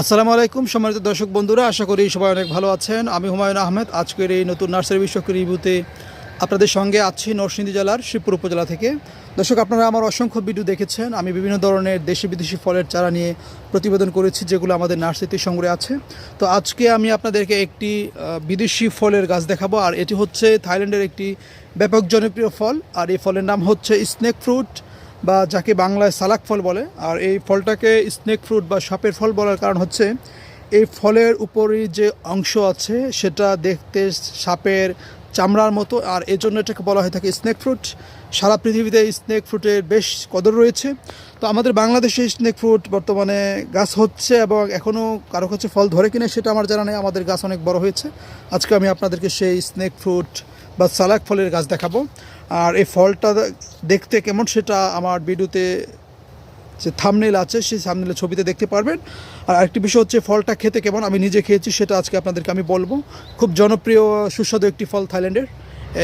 আসসালামু আলাইকুম, সম্মানিত দর্শক বন্ধুরা, আশা করি সবাই অনেক ভালো আছেন। আমি হুমায়ুন আহমেদ, আজকের এই নতুন নার্সারি বিষয়ক রিভিউতে আপনাদের সঙ্গে আছি নরসিংদী জেলার শিবপুর উপজেলা থেকে। দর্শক, আপনারা আমার অসংখ্য ভিডিও দেখেছেন। আমি বিভিন্ন ধরনের দেশি বিদেশি ফলের চারা নিয়ে প্রতিবেদন করেছি, যেগুলো আমাদের নার্সারিতে সংগ্রহে আছে। তো আজকে আমি আপনাদেরকে একটি বিদেশি ফলের গাছ দেখাবো, আর এটি হচ্ছে থাইল্যান্ডের একটি ব্যাপক জনপ্রিয় ফল, আর এই ফলের নাম হচ্ছে স্নেক ফ্রুট। বা যাকে বাংলায় সালাক ফল বলে, আর এই ফলটাকে স্নেক ফ্রুট বা সাপের ফল বলার কারণ হচ্ছে, এই ফলের উপরে যে অংশ আছে, সেটা দেখতে সাপের চামড়ার মতো, আর এজন্য এটাকে বলা হয়ে থাকে স্নেক ফ্রুট সারা পৃথিবীতে স্নেক ফ্রুটের বেশ কদর রয়েছে। তো আমাদের বাংলাদেশে স্নেক ফ্রুট বর্তমানে গাছ হচ্ছে এবং এখনও কারও কাছে ফল ধরে কিনা সেটা আমার জানা নেই। আমাদের গাছ অনেক বড় হয়েছে। আজকে আমি আপনাদেরকে সেই স্নেক ফ্রুট বা সালাক ফলের গাছ দেখাবো। আর এই ফলটা দেখতে কেমন সেটা আমার ভিডিওতে যে থামনেল আছে, সেই থামনেলের ছবিতে দেখতে পারবেন। আর একটি বিষয় হচ্ছে ফলটা খেতে কেমন? আমি নিজে খেয়েছি, সেটা আজকে আপনাদেরকে আমি বলব। খুব জনপ্রিয়, সুস্বাদু একটি ফল থাইল্যান্ডের,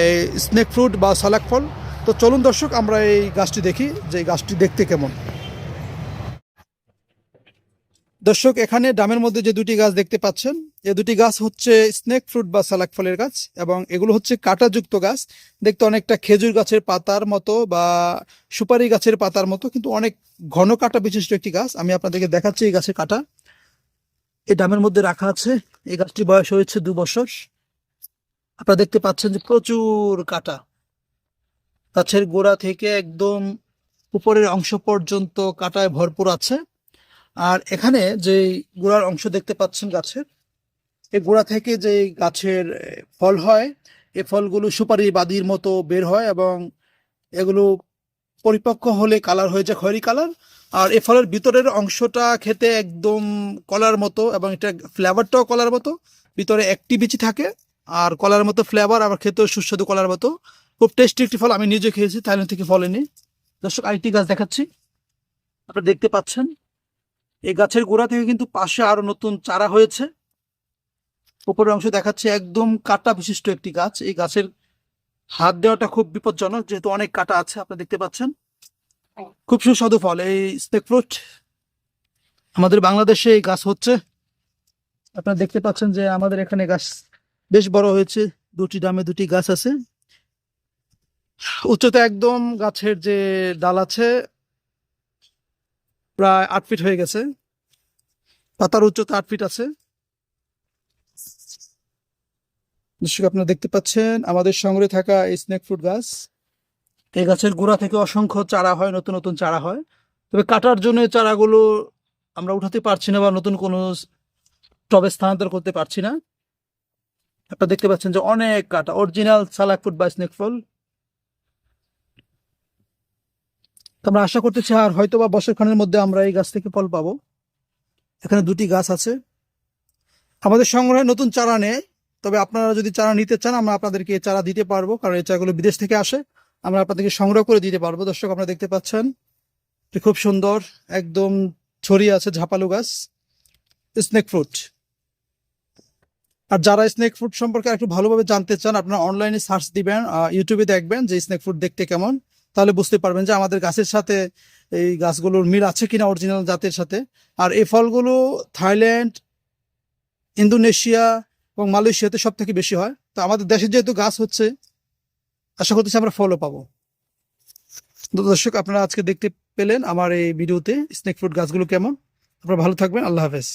এই স্নেক ফ্রুট বা সালাক ফল। তো চলুন দর্শক, আমরা এই গাছটি দেখি যে গাছটি দেখতে কেমন। দর্শক, এখানে ডামের মধ্যে যে দুটি গাছ দেখতে পাচ্ছেন, এ দুটি গাছ হচ্ছে স্নেক ফ্রুট বা সালাক ফলের গাছ এবং এগুলো হচ্ছে কাঁটাযুক্ত গাছ। দেখতে অনেকটা খেজুর গাছের পাতার মতো বা সুপারি গাছের পাতার মতো, কিন্তু অনেক ঘন কাটা বিশিষ্ট একটি গাছ। আমি আপনাদেরকে দেখাচ্ছি এই গাছের কাটা। এই ডামের মধ্যে রাখা আছে। এই গাছটি বয়স হয়েছে দু বছর। আপনারা দেখতে পাচ্ছেন যে প্রচুর কাটা। গাছের গোড়া থেকে একদম উপরের অংশ পর্যন্ত কাটায় ভরপুর আছে। আর এখানে যে গোড়ার অংশ দেখতে পাচ্ছেন গাছের, এই গোড়া থেকে যে গাছের ফল হয়, এ ফলগুলো সুপারি বাদির মতো বের হয় এবং এগুলো পরিপক্ক হলে কালার হয়ে যায় খয়েরি কালার। আর এ ফলের ভিতরের অংশটা খেতে একদম কলার মতো এবং এটা ফ্লেভারটাও কলার মতো। ভিতরে একটি বিচি থাকে আর কলার মতো ফ্লেভার, আবার খেতেও সুস্বাদু কলার মতো। খুব টেস্টি একটি ফল, আমি নিজে খেয়েছি, থাইল্যান্ড থেকে ফল এনে। দর্শক, আরেকটি গাছ দেখাচ্ছি। আপনারা দেখতে পাচ্ছেন এই গাছের গোড়া থেকে কিন্তু পাশে আরও নতুন চারা হয়েছে। উপরের অংশ দেখাচ্ছে একদম কাটা বিশিষ্ট একটি গাছ। এই গাছের হাত দেওয়াটা খুব বিপজ্জনক, যেহেতু অনেক কাটা আছে আপনারা দেখতে পাচ্ছেন। খুব সুস্বাদু ফল এই স্নেক ফ্রুট। আমাদের বাংলাদেশে এই গাছ হচ্ছে। আপনারা দেখতে পাচ্ছেন যে আমাদের এখানে গাছ বেশ বড় হয়েছে। দুটি ডামে দুটি গাছ আছে। উচ্চতা একদম গাছের যে ডাল আছে প্রায় আট ফিট হয়ে গেছে। পাতার উচ্চতা আট ফিট আছে। দর্শক, আপনারা দেখতে পাচ্ছেন, আমাদের সংগ্রহে থাকা এই স্নেক ফ্রুট গাছ। এই গাছের গোড়া থেকে অসংখ্য চারা হয়, নতুন নতুন চারা হয়। তবে কাটার জন্য চারাগুলো আমরা উঠাতে পারছি না বা নতুন কোনো টবে স্থানান্তর করতে পারছি না। আপনারা দেখতে পাচ্ছেন যে অনেক কাটা অরিজিনাল সালাক ফ্রুট বা স্নেক ফল তো আমরা আশা করতেছি, আর হয়তো বা বছরখানের মধ্যে আমরা এই গাছ থেকে ফল পাবো। এখানে দুটি গাছ আছে। আমাদের সংগ্রহে নতুন চারা নেই, তবে আপনারা যদি চারা নিতে চান, আমরা আপনাদেরকে চারা দিতে পারব, কারণ এই চারাগুলো বিদেশ থেকে আসে। আমরা আপনাদেরকে সংগ্রহ করে দিতে পারব। দর্শক, আপনারা দেখতে পাচ্ছেন খুব সুন্দর, একদম ছড়িয়ে আছে ঝাপালু গাছ স্নেক ফ্রুট আর যারা স্নেক ফ্রুট সম্পর্কে একটু ভালোভাবে জানতে চান, আপনারা অনলাইনে সার্চ দিবেন ইউটিউবে দেখবেন যে স্নেক ফ্রুট দেখতে কেমন। তাহলে বুঝতে পারবেন যে আমাদের গাছের সাথে এই গাছগুলোর মিল আছে কিনা অরিজিনাল জাতের সাথে। আর এই ফলগুলো থাইল্যান্ড, ইন্দোনেশিয়া এবং মালয়েশিয়াতে সব থেকে বেশি হয়। তো আমাদের দেশে যেহেতু গাছ হচ্ছে, আশা করতেছি আমরা ফলও পাবো। দর্শক, আপনারা আজকে দেখতে পেলেন আমার এই ভিডিওতে স্নেক ফ্রুট গাছগুলো কেমন। আপনারা ভালো থাকবেন, আল্লাহ হাফেজ।